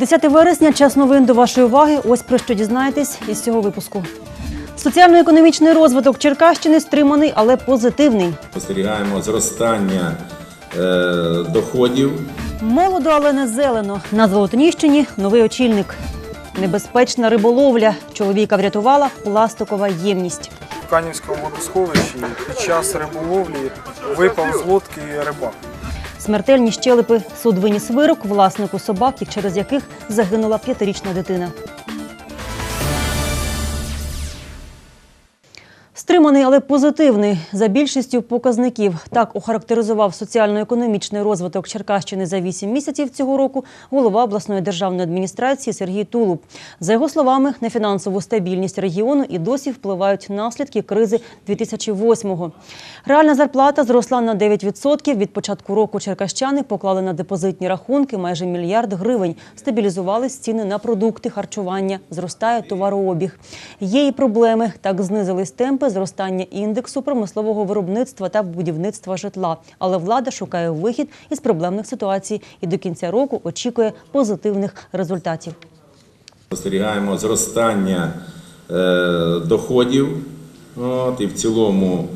10 вересня час новин до вашої уваги. Ось про що дізнаєтесь із цього випуску. Соціально-економічний розвиток Черкащини стриманий, але позитивний. Спостерігаємо зростання е, доходів. Молодо, але не зелено. На Золотоніщині новий очільник. Небезпечна риболовля. Чоловіка врятувала пластикова ємність. В Канівському водосховищі під час риболовлі випав з лодки рибак. Смертельні щелепи суд виніс вирок власнику собак, через яких загинула п'ятирічна дитина. Стриманий, але позитивний за більшістю показників. Так охарактеризував соціально-економічний розвиток Черкащини за 8 місяців цього року голова обласної державної адміністрації Сергій Тулуб. За його словами, на фінансову стабільність регіону і досі впливають наслідки кризи 2008-го. Реальна зарплата зросла на 9%. Від початку року черкащани поклали на депозитні рахунки майже мільярд гривень. Стабілізувались ціни на продукти, харчування, зростає товарообіг. Є і проблеми. Так знизились темпи зростання індексу промислового виробництва та будівництва житла. Але влада шукає вихід із проблемних ситуацій і до кінця року очікує позитивних результатів. Спостерігаємо зростання е, доходів. От, і в цілому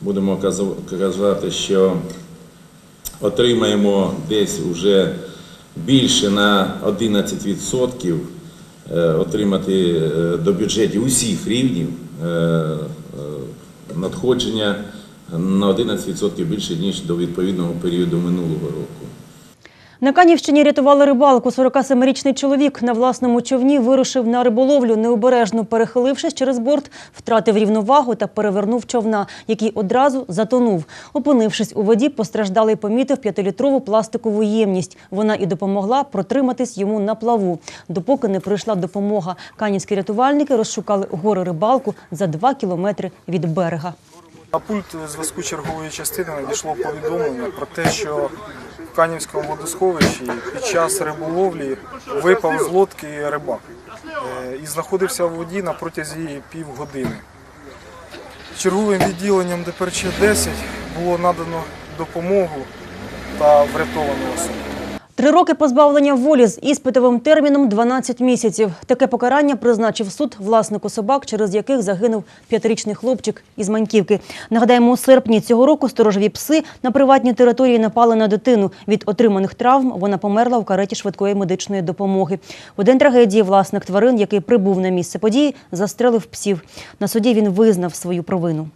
будемо казати, що отримаємо десь вже більше на 11% е, отримати е, до бюджетів усіх рівнів надходження на 11% більше, ніж до відповідного періоду минулого року. На Канівщині рятували рибалку. 47-річний чоловік на власному човні вирушив на риболовлю, необережно перехилившись через борт, втратив рівновагу та перевернув човна, який одразу затонув. Опинившись у воді, постраждалий помітив п'ятилітрову пластикову ємність. Вона і допомогла протриматись йому на плаву. Допоки не прийшла допомога. Канівські рятувальники розшукали горе рибалку за два кілометри від берега. На пульт зв'язку чергової частини надійшло повідомлення про те, що в Канівському водосховищі під час риболовлі випав з лодки рибак е, і знаходився в воді на протязі півгодини. Черговим відділенням ДПРЧ 10 було надано допомогу та врятовано особу. Три роки позбавлення волі з іспитовим терміном 12 місяців. Таке покарання призначив суд власнику собак, через яких загинув п'ятирічний хлопчик із Маньківки. Нагадаємо, у серпні цього року сторожові пси на приватній території напали на дитину. Від отриманих травм вона померла в кареті швидкої медичної допомоги. У день трагедії власник тварин, який прибув на місце події, застрелив псів. На суді він визнав свою провину.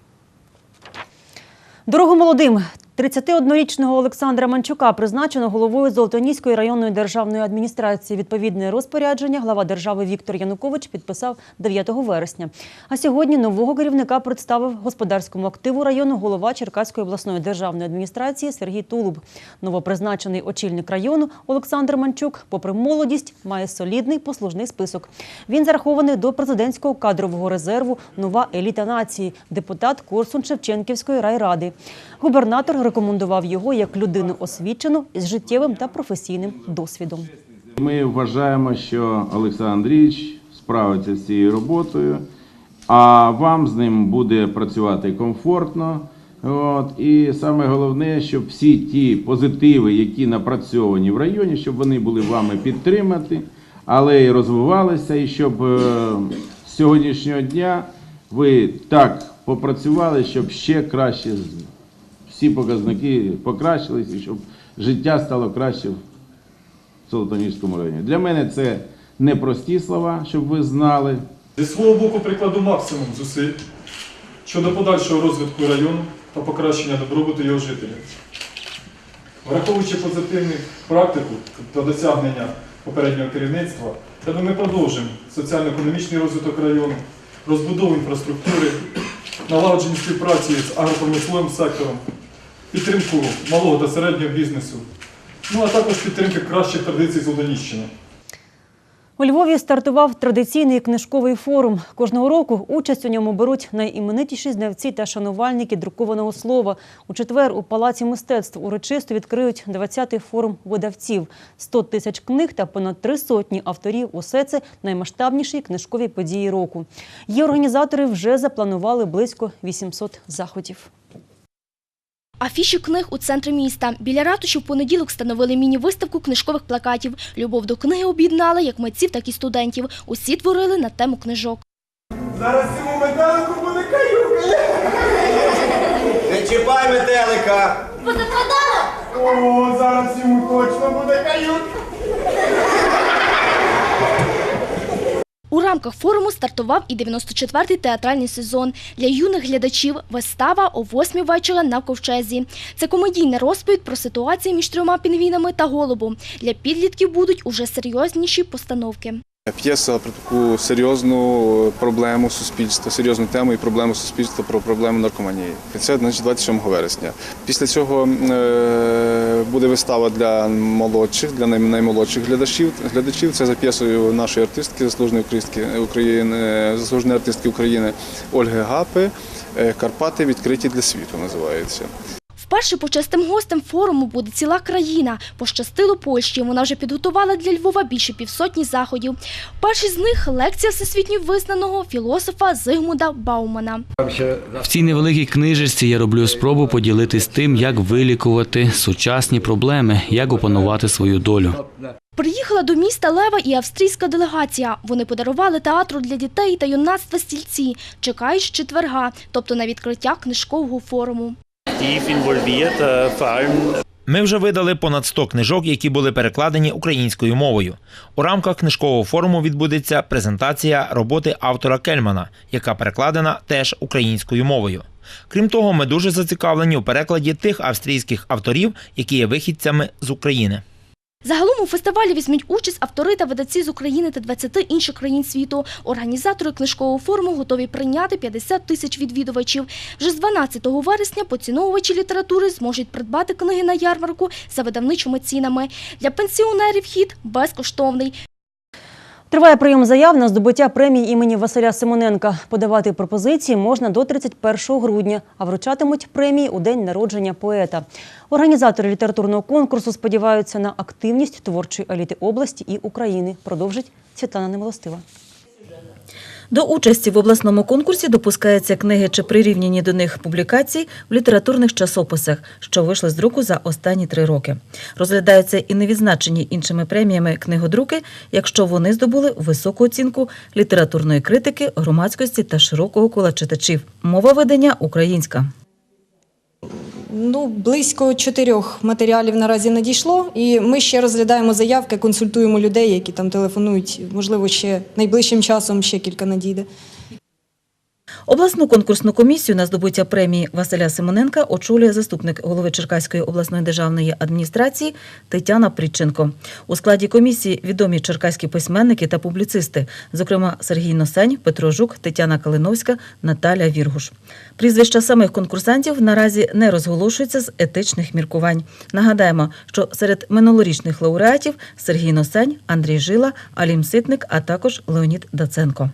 Дорогу молодим. 31-річного Олександра Манчука призначено головою Золотоніської районної державної адміністрації. Відповідне розпорядження глава держави Віктор Янукович підписав 9 вересня. А сьогодні нового керівника представив господарському активу району голова Черкаської обласної державної адміністрації Сергій Тулуб. Новопризначений очільник району Олександр Манчук, попри молодість, має солідний послужний список. Він зарахований до президентського кадрового резерву Нова еліта нації, депутат Корсун Шевченківської райради. Губернатор рекомендував його як людину освічену із життєвим та професійним досвідом. Ми вважаємо, що Олександр Андрійович справиться з цією роботою, а вам з ним буде працювати комфортно. От, і саме головне, щоб всі ті позитиви, які напрацьовані в районі, щоб вони були вами підтримані, але і розвивалися, і щоб е, з сьогоднішнього дня ви так попрацювали, щоб ще краще з- всі показники покращились, і щоб життя стало краще в Золотоніжському районі. Для мене це непрості слова, щоб ви знали. Зі свого боку прикладу максимум зусиль щодо подальшого розвитку району та покращення добробуту його жителів. Враховуючи позитивну практику та досягнення попереднього керівництва, тебе ми продовжимо соціально-економічний розвиток району, розбудову інфраструктури, налагодження співпраці з агропромисловим сектором, підтримку малого та середнього бізнесу, ну а також підтримки кращих традицій Золотоніщини. У Львові стартував традиційний книжковий форум. Кожного року участь у ньому беруть найіменитіші знавці та шанувальники друкованого слова. У четвер у Палаці мистецтв урочисто відкриють 20-й форум видавців. 100 тисяч книг та понад три сотні авторів. Усе це наймасштабніші книжкові події року. Її організатори вже запланували близько 800 заходів. Афіші книг у центрі міста. Біля ратуші в понеділок встановили міні-виставку книжкових плакатів. Любов до книги об'єднала як митців, так і студентів. Усі творили на тему книжок. Зараз цьому метелику буде каюка. Не чіпай метелика. О, зараз йому точно буде каюка. У рамках форуму стартував і 94-й театральний сезон. Для юних глядачів вистава о 8 вечора на ковчезі. Це комедійна розповідь про ситуацію між трьома пінгвінами та голубом. Для підлітків будуть уже серйозніші постановки. П'єса про таку серйозну проблему суспільства, серйозну тему і проблему суспільства про проблему наркоманії. Це значить 27 вересня. Після цього е, буде вистава для молодших, для наймолодших глядачів. Глядачів це за п'єсою нашої артистки, заслуженої української України, заслуженої артистки України Ольги Гапи. Е, Карпати відкриті для світу називається. Вперше почесним гостем форуму буде ціла країна. Пощастило Польщі. Вона вже підготувала для Львова більше півсотні заходів. Перший з них лекція всесвітньо визнаного філософа Зигмунда Баумана. В цій невеликій книжечці я роблю спробу поділитись тим, як вилікувати сучасні проблеми, як опанувати свою долю. Приїхала до міста Лева і австрійська делегація. Вони подарували театру для дітей та юнацтва стільці. Чекають з четверга, тобто на відкриття книжкового форуму. Ми вже видали понад 100 книжок, які були перекладені українською мовою. У рамках книжкового форуму відбудеться презентація роботи автора Кельмана, яка перекладена теж українською мовою. Крім того, ми дуже зацікавлені у перекладі тих австрійських авторів, які є вихідцями з України. Загалом у фестивалі візьмуть участь автори та видавці з України та 20 інших країн світу. Організатори книжкового форуму готові прийняти 50 тисяч відвідувачів. Вже з 12 вересня поціновувачі літератури зможуть придбати книги на ярмарку за видавничими цінами. Для пенсіонерів хід безкоштовний. Триває прийом заяв на здобуття премії імені Василя Симоненка. Подавати пропозиції можна до 31 грудня, а вручатимуть премії у день народження поета. Організатори літературного конкурсу сподіваються на активність творчої еліти області і України. Продовжить Світлана Немилостива. До участі в обласному конкурсі допускаються книги чи прирівняні до них публікації в літературних часописах, що вийшли з друку за останні три роки. Розглядаються і невідзначені іншими преміями книгодруки, якщо вони здобули високу оцінку літературної критики, громадськості та широкого кола читачів. Мова видання українська. Ну, близько чотирьох матеріалів наразі надійшло, і ми ще розглядаємо заявки, консультуємо людей, які там телефонують. Можливо, ще найближчим часом ще кілька надійде. Обласну конкурсну комісію на здобуття премії Василя Симоненка очолює заступник голови Черкаської обласної державної адміністрації Тетяна Прідченко. У складі комісії відомі черкаські письменники та публіцисти, зокрема Сергій Носень, Петро Жук, Тетяна Калиновська, Наталя Віргуш. Прізвища самих конкурсантів наразі не розголошуються з етичних міркувань. Нагадаємо, що серед минулорічних лауреатів Сергій Носень, Андрій Жила, Алім Ситник, а також Леонід Даценко.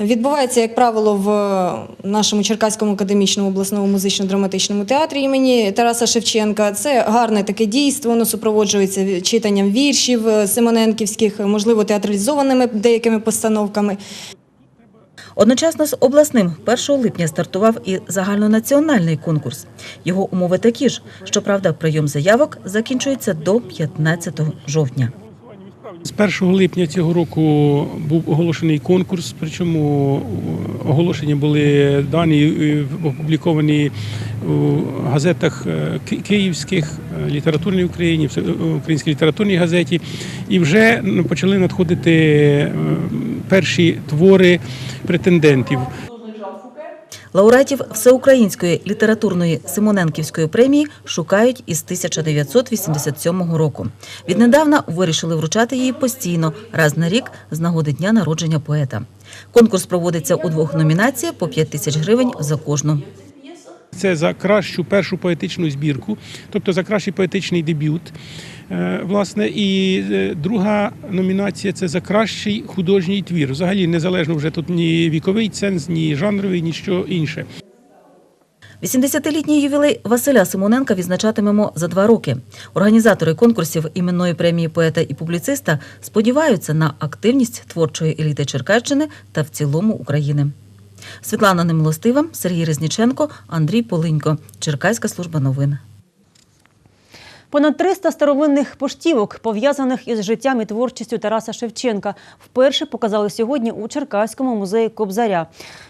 Відбувається, як правило, в нашому Черкаському академічному обласному музично-драматичному театрі імені Тараса Шевченка. Це гарне таке дійство, воно супроводжується читанням віршів е, симоненківських, можливо, театралізованими деякими постановками. Одночасно з обласним 1 липня стартував і загальнонаціональний конкурс. Його умови такі ж. Щоправда, прийом заявок закінчується до 15 жовтня. З 1 липня цього року був оголошений конкурс, причому оголошення були дані е, опубліковані у газетах е, київських, е, літературній Україні, в е, українській літературній газеті, і вже почали надходити е, перші твори претендентів. Лауреатів Всеукраїнської літературної Симоненківської премії шукають із 1987 року. Віднедавна вирішили вручати її постійно, раз на рік з нагоди дня народження поета. Конкурс проводиться у двох номінаціях по 5 тисяч гривень за кожну. Це за кращу першу поетичну збірку, тобто за кращий поетичний дебют. Е, Власне, і е, друга номінація це за кращий художній твір. Взагалі незалежно вже тут ні віковий ценз, ні жанровий, ні що інше. 80-літній ювілей Василя Симоненка відзначатимемо за два роки. Організатори конкурсів іменної премії поета і публіциста сподіваються на активність творчої еліти Черкащини та в цілому України. Світлана Немилостива, Сергій Резніченко, Андрій Полинько. Черкаська служба новин. Понад 300 старовинних поштівок, пов'язаних із життям і творчістю Тараса Шевченка, вперше показали сьогодні у Черкаському музеї Кобзаря.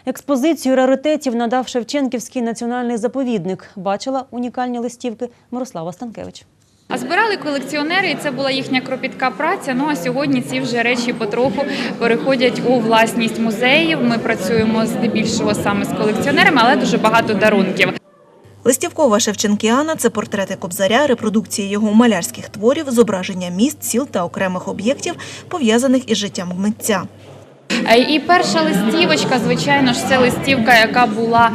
Експозицію раритетів надав Шевченківський національний заповідник. Бачила унікальні листівки Мирослава Станкевич. А збирали колекціонери, і це була їхня кропітка праця. Ну а сьогодні ці вже речі потроху переходять у власність музеїв. Ми працюємо здебільшого саме з колекціонерами, але дуже багато дарунків. Листівкова Шевченкіана це портрети Кобзаря, репродукції його малярських творів, зображення міст, сіл та окремих об'єктів, пов'язаних із життям митця. Е, І перша листівочка, звичайно ж, це листівка, яка була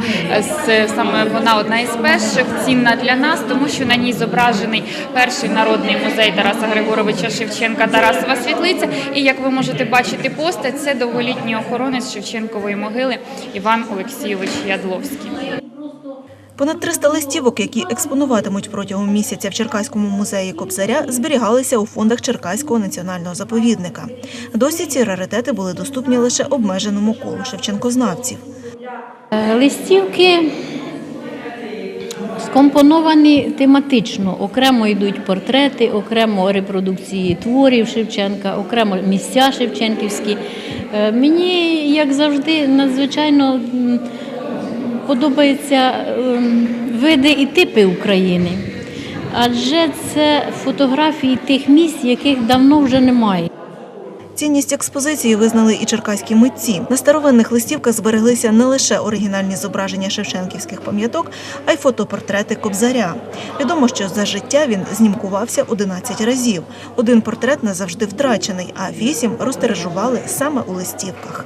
е, саме вона одна із перших цінна для нас, тому що на ній зображений перший народний музей Тараса Григоровича Шевченка Тарасова світлиця. І як ви можете бачити постать, це довголітній охоронець Шевченкової могили Іван Олексійович Ядловський. Понад 300 листівок, які експонуватимуть протягом місяця в Черкаському музеї Кобзаря, зберігалися у фондах Черкаського національного заповідника. Досі ці раритети були доступні лише обмеженому колу шевченкознавців. Е, Листівки скомпоновані тематично. Окремо йдуть портрети, окремо репродукції творів Шевченка, окремо місця Шевченківські. Е, Мені, як завжди, надзвичайно подобаються ем, види і типи України. Адже це фотографії тих місць, яких давно вже немає. Цінність експозиції визнали і черкаські митці. На старовинних листівках збереглися не лише оригінальні зображення шевченківських пам'яток, а й фотопортрети Кобзаря. Відомо, що за життя він знімкувався 11 разів. Один портрет назавжди втрачений, а вісім розтиражували саме у листівках.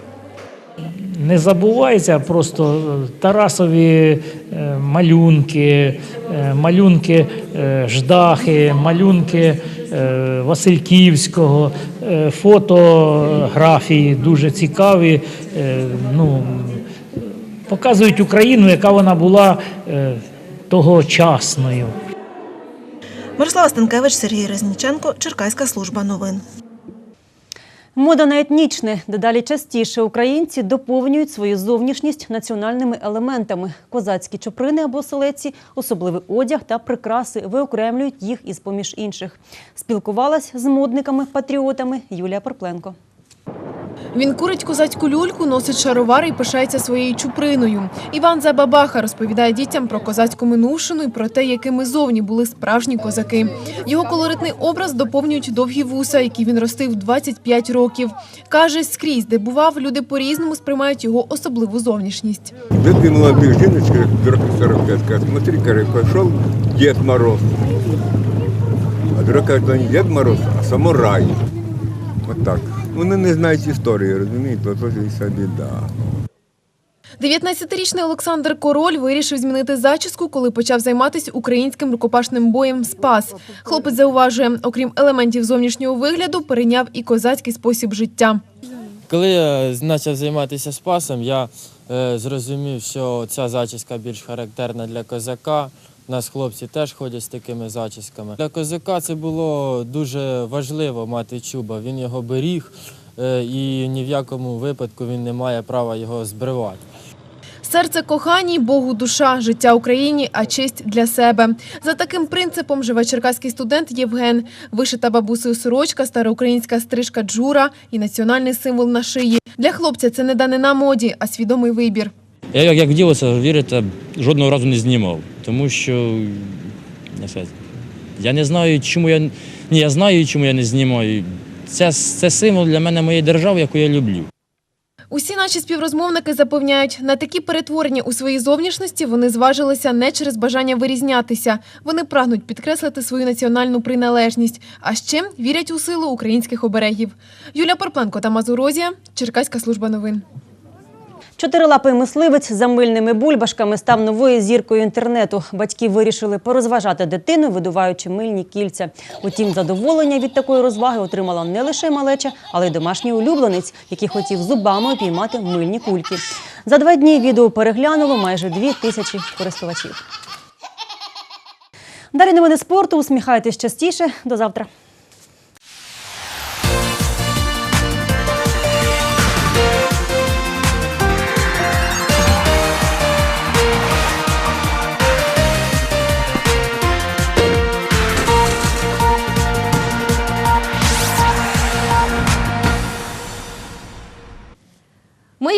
Не забувається просто Тарасові е, малюнки, е, малюнки е, Ждахи, малюнки е, Васильківського, е, фотографії дуже цікаві. е, Ну, показують Україну, яка вона була е, тогочасною. Мирослава Станкевич, Сергій Резніченко, Черкаська служба новин. Мода на етнічне. Дедалі частіше українці доповнюють свою зовнішність національними елементами. Козацькі чоприни або селеці, особливий одяг та прикраси виокремлюють їх із поміж інших. Спілкувалась з модниками-патріотами Юлія Порпленко. Він курить козацьку люльку, носить шаровари і пишається своєю чуприною. Іван Забабаха розповідає дітям про козацьку минувшину і про те, якими зовні були справжні козаки. Його колоритний образ доповнюють довгі вуса, які він ростив 25 років. Каже, скрізь, де бував, люди по-різному сприймають його особливу зовнішність. Ты молодых девочек, дурака 45, говорит, смотри, говорит, пошел Дед Мороз. А дурака то не Дед Мороз, а самурай. Вот так. Вони не знають історії, розумієте, і вся біда. 19-річний Олександр Король вирішив змінити зачіску, коли почав займатися українським рукопашним боєм Спас. Хлопець зауважує, окрім елементів зовнішнього вигляду, перейняв і козацький спосіб життя. Коли я почав займатися спасом, я е, зрозумів, що ця зачіска більш характерна для козака. Нас хлопці теж ходять з такими зачісками. Для козака це було дуже важливо мати чуба. Він його беріг е, і ні в якому випадку він не має права його збривати. Серце коханій, Богу душа, життя Україні, а честь для себе. За таким принципом живе черкаський студент Євген. Вишита бабусею сорочка, староукраїнська стрижка джура і національний символ на шиї. Для хлопця це не данина моді, а свідомий вибір. Я як, як вділося, вірите, жодного разу не знімав, тому що я не знаю, чому я ні, я знаю, чому я не знімаю. Це, це символ для мене моєї держави, яку я люблю. Усі наші співрозмовники запевняють, на такі перетворення у своїй зовнішності вони зважилися не через бажання вирізнятися. Вони прагнуть підкреслити свою національну приналежність, а ще вірять у силу українських оберегів. Юлія Порпленко та Мазурозія, Черкаська служба новин. Чотирилапий мисливець за мильними бульбашками став новою зіркою інтернету. Батьки вирішили порозважати дитину, видуваючи мильні кільця. Утім, задоволення від такої розваги отримала не лише малеча, але й домашній улюбленець, який хотів зубами опіймати мильні кульки. За два дні відео переглянуло майже дві тисячі користувачів. Далі новини спорту. Усміхайтесь частіше. До завтра.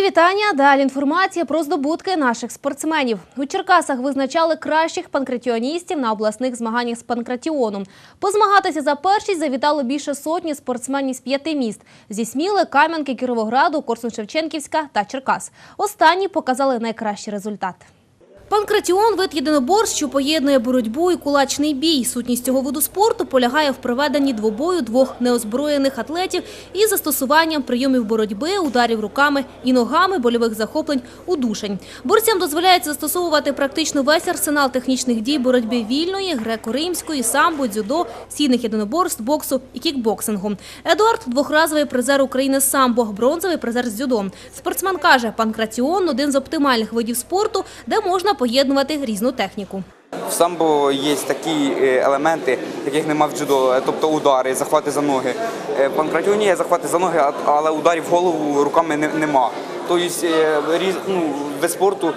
Вітання. Далі інформація про здобутки наших спортсменів. У Черкасах визначали кращих панкратіоністів на обласних змаганнях з панкратіоном. Позмагатися за першість завітало більше сотні спортсменів з п'яти міст – зі Сміли, Кам'янки, Кіровограду, Корсун-Шевченківська та Черкас. Останні показали найкращий результат. Панкратіон – вид єдиноборств, що поєднує боротьбу і кулачний бій. Сутність цього виду спорту полягає в проведенні двобою двох неозброєних атлетів із застосуванням прийомів боротьби, ударів руками і ногами, больових захоплень, удушень. Борцям дозволяється застосовувати практично весь арсенал технічних дій боротьби вільної, греко-римської, самбо, дзюдо, сійних єдиноборств, боксу і кікбоксингу. Едуард – двохразовий призер України самбо, бронзовий призер з дзюдо. Спортсмен каже, панкратіон – один з оптимальних видів спорту, де можна поєднувати різну техніку. В самбо є такі е, елементи, яких нема в дзюдо, е, тобто удари, захвати за ноги. Е, В панкратіоні є захвати за ноги, але ударів в голову руками нема. Тобто ну, вид спорту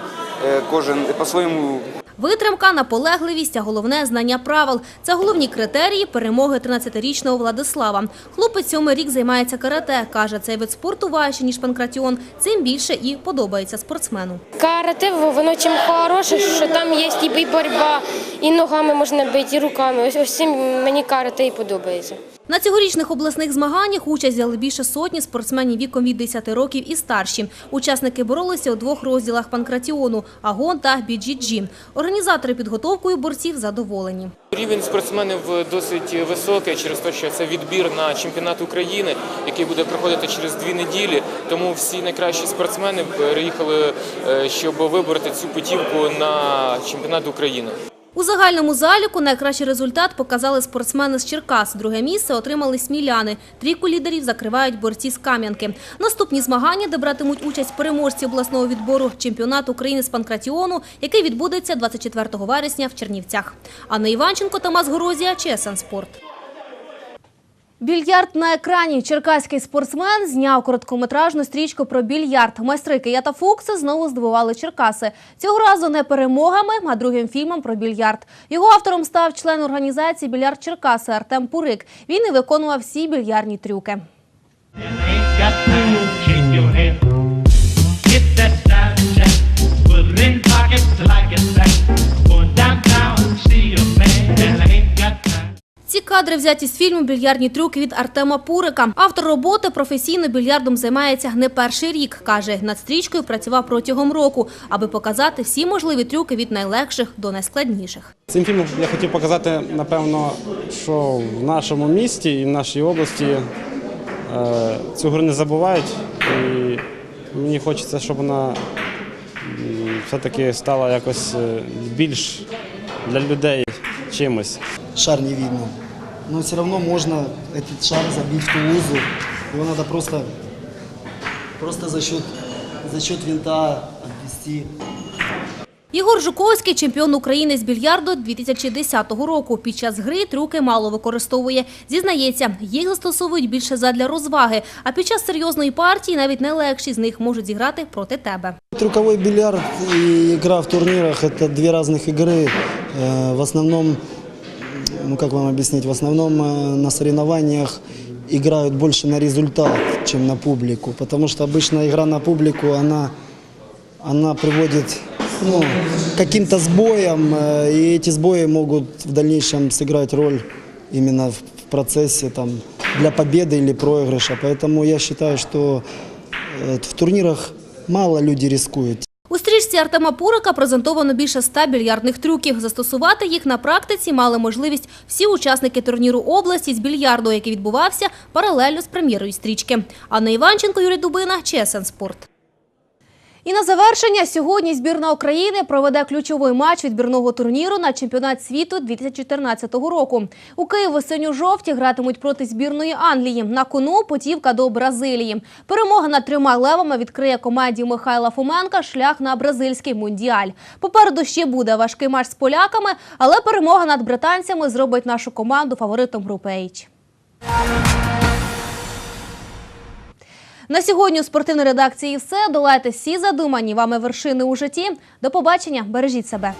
кожен по-своєму Витримка, наполегливість, а головне – знання правил. Це головні критерії перемоги 13-річного Владислава. Хлопець сьомий рік займається карате. Каже, цей вид спорту важче, ніж панкратіон. Цим більше і подобається спортсмену. Карате, воно чим хороше, що там є і боротьба, і ногами можна бити, і руками. Ось, цим мені карате і подобається. На цьогорічних обласних змаганнях участь взяли більше сотні спортсменів віком від 10 років і старші. Учасники боролися у двох розділах панкратіону – агон та біджі-джі. Організатори підготовкою борців задоволені. Рівень спортсменів досить високий через те, що це відбір на чемпіонат України, який буде проходити через дві неділі. Тому всі найкращі спортсмени приїхали, е, щоб вибороти цю путівку на чемпіонат України. У загальному заліку найкращий результат показали спортсмени з Черкас. Друге місце отримали сміляни. Трійку лідерів закривають борці з Кам'янки. Наступні змагання, де братимуть участь переможці обласного відбору чемпіонат України з панкратіону, який відбудеться 24 вересня в Чернівцях. Анна Іванченко, Тамас Горозія, ЧСН Спорт. Більярд на екрані. Черкаський спортсмен зняв короткометражну стрічку про більярд. Майстри Кия та Фукси знову здивували Черкаси. Цього разу не перемогами, а другим фільмом про більярд. Його автором став член організації «Більярд Черкаси» Артем Пурик. Він і виконував всі більярдні трюки. Кадри взяті з фільму «Більярдні трюки» від Артема Пурика. Автор роботи професійно більярдом займається не перший рік. Каже, над стрічкою працював протягом року, аби показати всі можливі трюки від найлегших до найскладніших. Цим фільмом я хотів показати, напевно, що в нашому місті і в нашій області е, цю гру не забувають. І мені хочеться, щоб вона все-таки стала якось е, більш для людей чимось. шар не видно Но все равно можно этот шар забить в Тулузу. Его надо просто, просто за счет, за счет винта обвести. Єгор Жуковський – чемпіон України з більярду 2010 року. Під час гри трюки мало використовує. Зізнається, їх застосовують більше задля розваги, а під час серйозної партії навіть найлегші з них можуть зіграти проти тебе. Трюковой бильярд и игра в турнирах – это две разных игры. Э, В основном, ну как вам объяснить, в основном э, на соревнованиях играют больше на результат, чем на публику. Потому что обычно игра на публику, она, она приводит ну, к каким-то сбоям, э, и эти сбои могут в дальнейшем сыграть роль именно в процессе там, для победы или проигрыша. Поэтому я считаю, что э, в турнирах мало люди рискуют. Стрічці Артема Пурика презентовано більше ста більярдних трюків. Застосувати їх на практиці мали можливість всі учасники турніру області з більярду, який відбувався паралельно з прем'єрою стрічки. Анна Іванченко, Юрій Дубина, ЧСН Спорт. І на завершення сьогодні збірна України проведе ключовий матч відбірного турніру на чемпіонат світу 2014 року. У Києві синьо-жовті гратимуть проти збірної Англії. На кону путівка до Бразилії. Перемога над трьома левами відкриє команді Михайла Фоменка шлях на бразильський мундіаль. Попереду ще буде важкий матч з поляками, але перемога над британцями зробить нашу команду фаворитом групи H. На сьогодні у спортивної редакції все. Долайте всі задумані вами вершини у житті. До побачення. Бережіть себе.